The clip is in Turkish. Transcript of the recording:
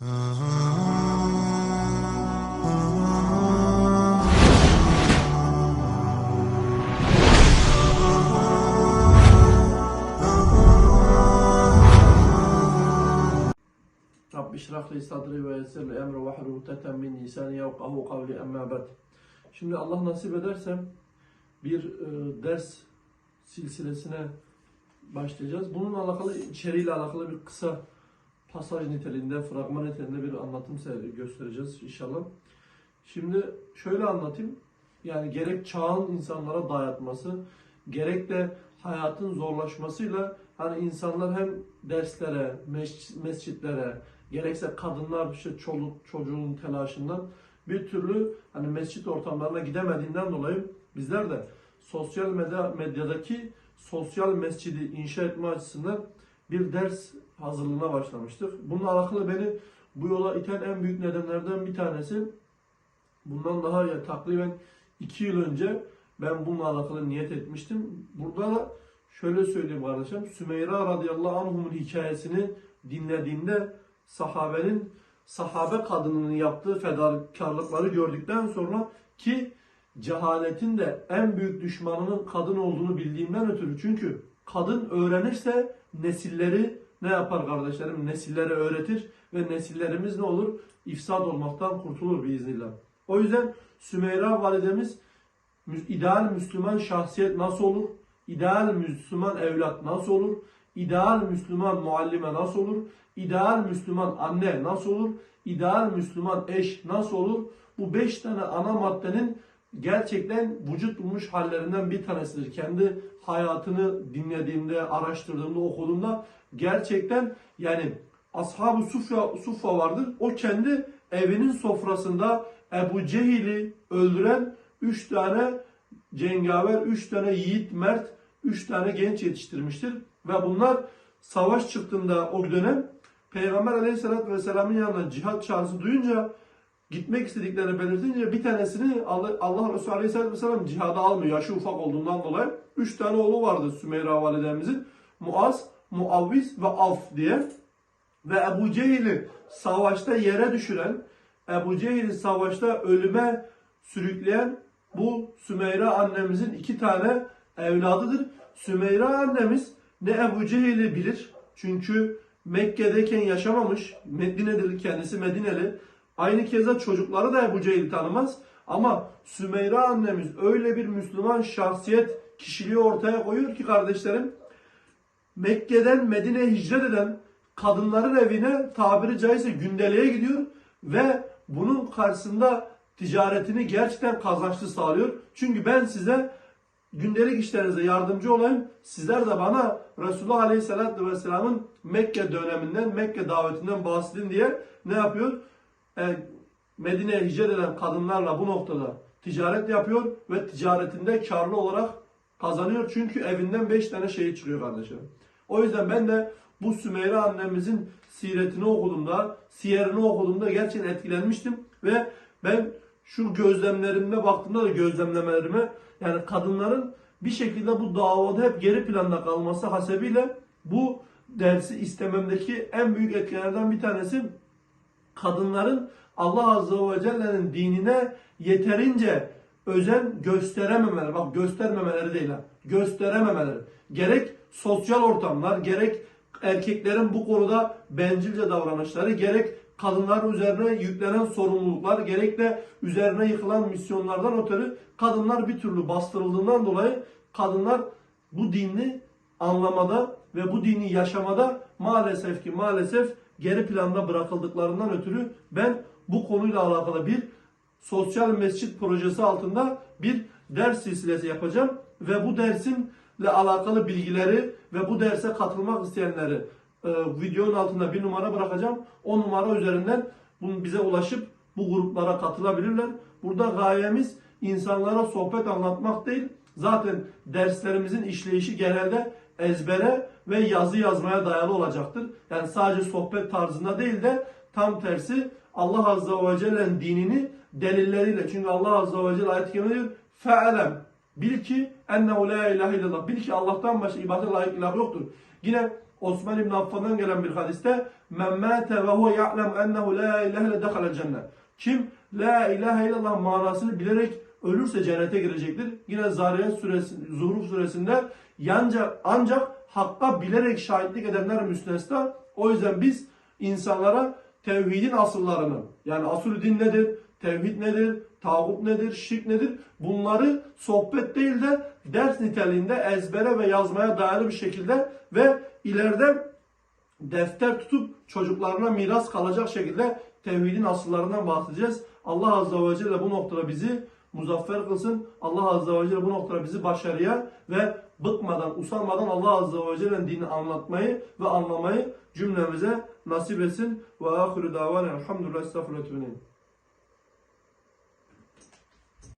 Rabbi işrah li sadri ve yessir li emri ve hlul ukdeten min lisani yefkahu kavli. Şimdi Allah nasip ederse bir e, ders silsilesine başlayacağız. Bununla alakalı içeriğiyle alakalı bir kısa pasaj niteliğinde, fragman niteliğinde bir anlatım göstereceğiz inşallah. Şimdi şöyle anlatayım. Yani gerek çağın insanlara dayatması, gerek de hayatın zorlaşmasıyla hani insanlar hem derslere, mescitlere, gerekse kadınlar işte çoluk çocuğun telaşından bir türlü hani mescit ortamlarına gidemediğinden dolayı bizler de sosyal medya, medyadaki sosyal mescidi inşa etme açısından bir ders hazırlığına başlamıştık. Bununla alakalı beni bu yola iten en büyük nedenlerden bir tanesi bundan daha ya takriben iki yıl önce ben bununla alakalı niyet etmiştim. Burada da şöyle söyleyeyim kardeşim. Sümeyra radıyallahu anh'un hikayesini dinlediğimde sahabenin sahabe kadınının yaptığı fedakarlıkları gördükten sonra ki cehaletin de en büyük düşmanının kadın olduğunu bildiğimden ötürü çünkü kadın öğrenirse nesilleri ne yapar kardeşlerim? Nesillere öğretir ve nesillerimiz ne olur? İfsad olmaktan kurtulur biiznillah. O yüzden Sümeyra validemiz ideal Müslüman şahsiyet nasıl olur? İdeal Müslüman evlat nasıl olur? İdeal Müslüman muallime nasıl olur? İdeal Müslüman anne nasıl olur? İdeal Müslüman eş nasıl olur? Bu beş tane ana maddenin gerçekten vücut bulmuş hallerinden bir tanesidir. Kendi hayatını dinlediğimde, araştırdığımda, okuduğumda gerçekten yani Ashab-ı Suffa, Suffa vardır. O kendi evinin sofrasında Ebu Cehil'i öldüren üç tane cengaver, üç tane yiğit, mert, üç tane genç yetiştirmiştir. Ve bunlar savaş çıktığında o dönem Peygamber Aleyhisselatü Vesselam'ın yanına cihat çağrısı duyunca gitmek istediklerini belirtince bir tanesini Allah, Resulü Aleyhisselatü Vesselam cihada almıyor. Yaşı ufak olduğundan dolayı. Üç tane oğlu vardı Sümeyra validemizin. Muaz, Muavviz ve Af diye. Ve Ebu Cehil'i savaşta yere düşüren, Ebu Cehil'i savaşta ölüme sürükleyen bu Sümeyra annemizin iki tane evladıdır. Sümeyra annemiz ne Ebu Cehil'i bilir. Çünkü Mekke'deyken yaşamamış. Medine'dir kendisi Medineli. Aynı keza çocukları da Ebu Cehil'i tanımaz. Ama Sümeyra annemiz öyle bir Müslüman şahsiyet kişiliği ortaya koyuyor ki kardeşlerim Mekke'den Medine'ye hicret eden kadınların evine tabiri caizse gündeliğe gidiyor ve bunun karşısında ticaretini gerçekten kazançlı sağlıyor. Çünkü ben size gündelik işlerinize yardımcı olayım. Sizler de bana Resulullah Aleyhisselatü Vesselam'ın Mekke döneminden, Mekke davetinden bahsedin diye ne yapıyor? E, Medine'ye hicret eden kadınlarla bu noktada ticaret yapıyor ve ticaretinde karlı olarak kazanıyor. Çünkü evinden 5 tane şey çıkıyor kardeşim. O yüzden ben de bu Sümeyra annemizin siretini okuduğumda, siyerini okuduğumda gerçekten etkilenmiştim. Ve ben şu gözlemlerimde baktığımda da gözlemlemelerime yani kadınların bir şekilde bu davada hep geri planda kalması hasebiyle bu dersi istememdeki en büyük etkenlerden bir tanesi kadınların Allah Azze ve Celle'nin dinine yeterince özen gösterememeleri. Bak göstermemeleri değil ha. Gösterememeleri. Gerek sosyal ortamlar, gerek erkeklerin bu konuda bencilce davranışları, gerek kadınlar üzerine yüklenen sorumluluklar, gerek de üzerine yıkılan misyonlardan ötürü kadınlar bir türlü bastırıldığından dolayı kadınlar bu dini anlamada ve bu dini yaşamada maalesef ki maalesef geri planda bırakıldıklarından ötürü ben bu konuyla alakalı bir sosyal mescit projesi altında bir ders silsilesi yapacağım ve bu dersimle alakalı bilgileri ve bu derse katılmak isteyenleri e, videonun altında bir numara bırakacağım. O numara üzerinden bunu bize ulaşıp bu gruplara katılabilirler. Burada gayemiz insanlara sohbet anlatmak değil. Zaten derslerimizin işleyişi genelde ezbere ve yazı yazmaya dayalı olacaktır. Yani sadece sohbet tarzında değil de tam tersi Allah Azze ve Celle'nin dinini delilleriyle. Çünkü Allah Azze ve Celle ayet-i kerimede diyor Fe'elem Bil ki ennehu la ilahe illallah. Bil ki Allah'tan başka ibadete layık ilah yoktur. Yine Osman İbn Affan'dan gelen bir hadiste men mâte ve huve ya'lem ennehu la ilahe ile dehalel cennet. Kim la ilahe illallah manasını bilerek ölürse cennete girecektir. Yine Zariyat suresi, Zuhruf suresinde ancak, ancak hakka bilerek şahitlik edenler müstesna. O yüzden biz insanlara tevhidin asıllarını yani asıl din nedir, tevhid nedir, tağut nedir, şirk nedir bunları sohbet değil de ders niteliğinde ezbere ve yazmaya dayalı bir şekilde ve ileride defter tutup çocuklarına miras kalacak şekilde tevhidin asıllarından bahsedeceğiz. Allah Azze ve Celle bu noktada bizi muzaffer kılsın. Allah Azze ve Celle bu noktada bizi başarıya ve bıkmadan, usanmadan Allah Azze ve Celle'nin dinini anlatmayı ve anlamayı cümlemize nasip etsin. Ve ahiru davana elhamdülillah estağfurullah